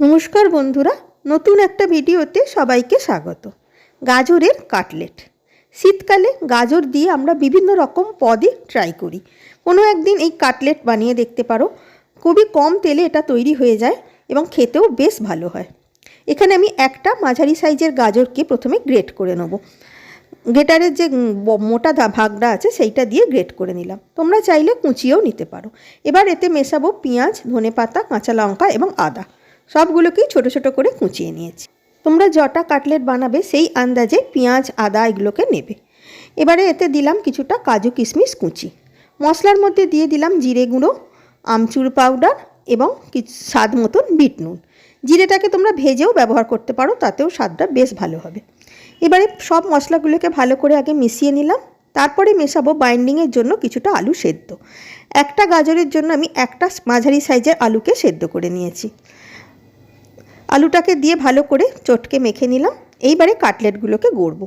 নমস্কার বন্ধুরা, নতুন একটা ভিডিওতে সবাইকে স্বাগত। গাজরের কাটলেট। শীতকালে গাজর দিয়ে আমরা বিভিন্ন রকম পদই ট্রাই করি। কোনো একদিন এই কাটলেট বানিয়ে দেখতে পারো। খুবই কম তেলে এটা তৈরি হয়ে যায় এবং খেতেও বেশ ভালো হয়। এখানে আমি একটা মাঝারি সাইজের গাজরকে প্রথমে গ্রেট করে নেব। গ্রেটারের যে মোটা ভাগটা আছে সেইটা দিয়ে গ্রেট করে নিলাম। তোমরা চাইলে কুচিয়েও নিতে পারো। এবার এতে মেশাবো পেঁয়াজ, ধনেপাতা, কাঁচা লঙ্কা এবং আদা। সবগুলোকেই ছোট ছোট করে কুচিয়ে নিয়েছি। তোমরা যটা কাটলেট বানাবে, সেই আন্দাজে পেঁয়াজ, আদা এগুলোকে নেবে। এবারে এতে দিলাম কিছুটা কাজু কিশমিশ কুচি। মশলার মধ্যে দিয়ে দিলাম জিরে গুঁড়ো, আমচুর পাউডার এবং কিছু, স্বাদ মতন বিট নুন। জিরেটাকে তোমরা ভেজেও ব্যবহার করতে পারো, তাতেও স্বাদটা বেশ ভালো হবে। এবারে সব মশলাগুলোকে ভালো করে আগে মিশিয়ে নিলাম। তারপরে মেশাবো বাইন্ডিংয়ের জন্য কিছুটা আলু সেদ্ধ। একটা গাজরের জন্য আমি একটা মাঝারি সাইজের আলুকে সেদ্ধ করে নিয়েছি। আলুটাকে দিয়ে ভালো করে চটকে মেখে নিলাম। এইবারে কাটলেটগুলোকে গড়বো।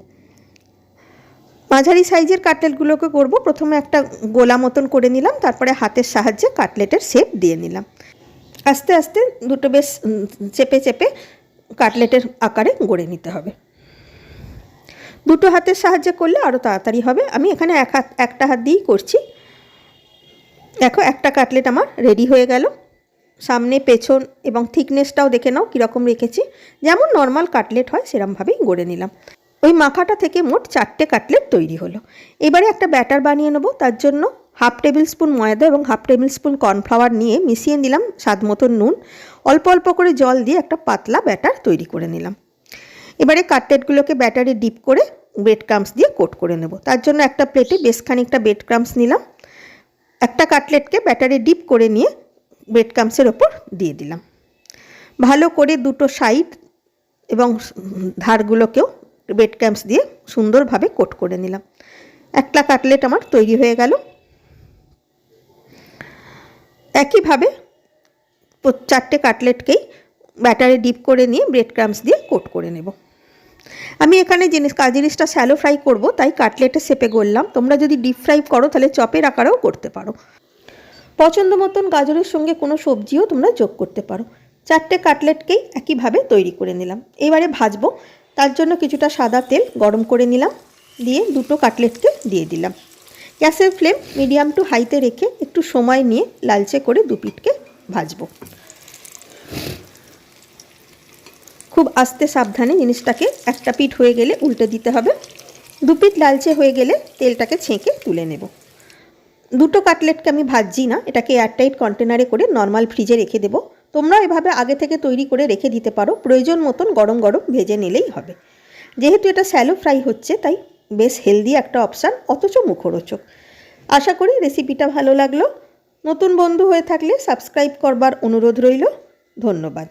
মাঝারি সাইজের কাটলেটগুলোকে করব প্রথমে একটা গোলা মতন করে নিলাম, তারপরে হাতের সাহায্যে কাটলেটের শেপ দিয়ে নিলাম। আস্তে আস্তে দুটো বেশ চেপে চেপে কাটলেটের আকারে গড়ে নিতে হবে। দুটো হাতের সাহায্যে করলে আরও তাড়াতাড়ি হবে। আমি এখানে এক হাত, একটা হাত দিয়েই করছি। দেখো, একটা কাটলেট আমার রেডি হয়ে গেল। সামনে, পেছন এবং থিকনেসটাও দেখে নাও কীরকম রেখেছি। যেমন নর্মাল কাটলেট হয়, সেরমভাবেই গড়ে নিলাম। ওই মাখাটা থেকে মোট চারটে কাটলেট তৈরি হলো। এবারে একটা ব্যাটার বানিয়ে নেব। তার জন্য হাফ টেবিল স্পুন ময়দা এবং হাফ টেবিল স্পুন কর্নফ্লাওয়ার নিয়ে মিশিয়ে নিলাম স্বাদ মতন নুন। অল্প অল্প করে জল দিয়ে একটা পাতলা ব্যাটার তৈরি করে নিলাম। এবারে কাটলেটগুলোকে ব্যাটারে ডিপ করে ব্রেড ক্রামস দিয়ে কোট করে নেব। তার জন্য একটা প্লেটে বেশ খানিকটা ব্রেড ক্রামস নিলাম। একটা কাটলেটকে ব্যাটারে ডিপ করে নিয়ে ব্রেড ক্রামসের ওপর দিয়ে দিলাম। ভালো করে দুটো সাইড এবং ধারগুলোকেও ব্রেড ক্রামস দিয়ে সুন্দরভাবে কোট করে নিলাম। একটা কাটলেট আমার তৈরি হয়ে গেল। একইভাবে চারটে কাটলেটকেই ব্যাটারে ডিপ করে নিয়ে ব্রেড ক্রামস দিয়ে কোট করে নেব। আমি এখানে জিনিস জিনিসটা স্যালো ফ্রাই করব, তাই কাটলেটের শেপে করলাম তোমরা যদি ডিপ ফ্রাই করো, তাহলে চপের আকারেও করতে পারো। পছন্দ মতন গাজরের সঙ্গে কোনো সবজিও তোমরা যোগ করতে পারো। চারটে কাটলেটকেই একইভাবে তৈরি করে নিলাম। এবারে ভাজবো। তার জন্য কিছুটা সাদা তেল গরম করে নিলাম। দিয়ে দুটো কাটলেটকে দিয়ে দিলাম। গ্যাসের ফ্লেম মিডিয়াম টু হাইতে রেখে একটু সময় নিয়ে লালচে করে দু পিঠকে ভাজবো। খুব আস্তে সাবধানে জিনিসটাকে একটা পিঠ হয়ে গেলে উল্টে দিতে হবে। দু পিঠ লালচে হয়ে গেলে তেলটাকে ছেঁকে তুলে নেব। দুটো কাটলেটকে আমি ভাজছি না, এটাকে এয়ারটাইট কন্টেনারে করে নর্মাল ফ্রিজে রেখে দেবো। তোমরা এভাবে আগে থেকে তৈরি করে রেখে দিতে পারো, প্রয়োজন মতন গরম গরম ভেজে নিলেই হবে। যেহেতু এটা স্যালো ফ্রাই হচ্ছে, তাই বেশ হেলদি একটা অপশান অথচ মুখরোচক। আশা করি রেসিপিটা ভালো লাগল। নতুন বন্ধু হয়ে থাকলে সাবস্ক্রাইব করবার অনুরোধ রইল। ধন্যবাদ।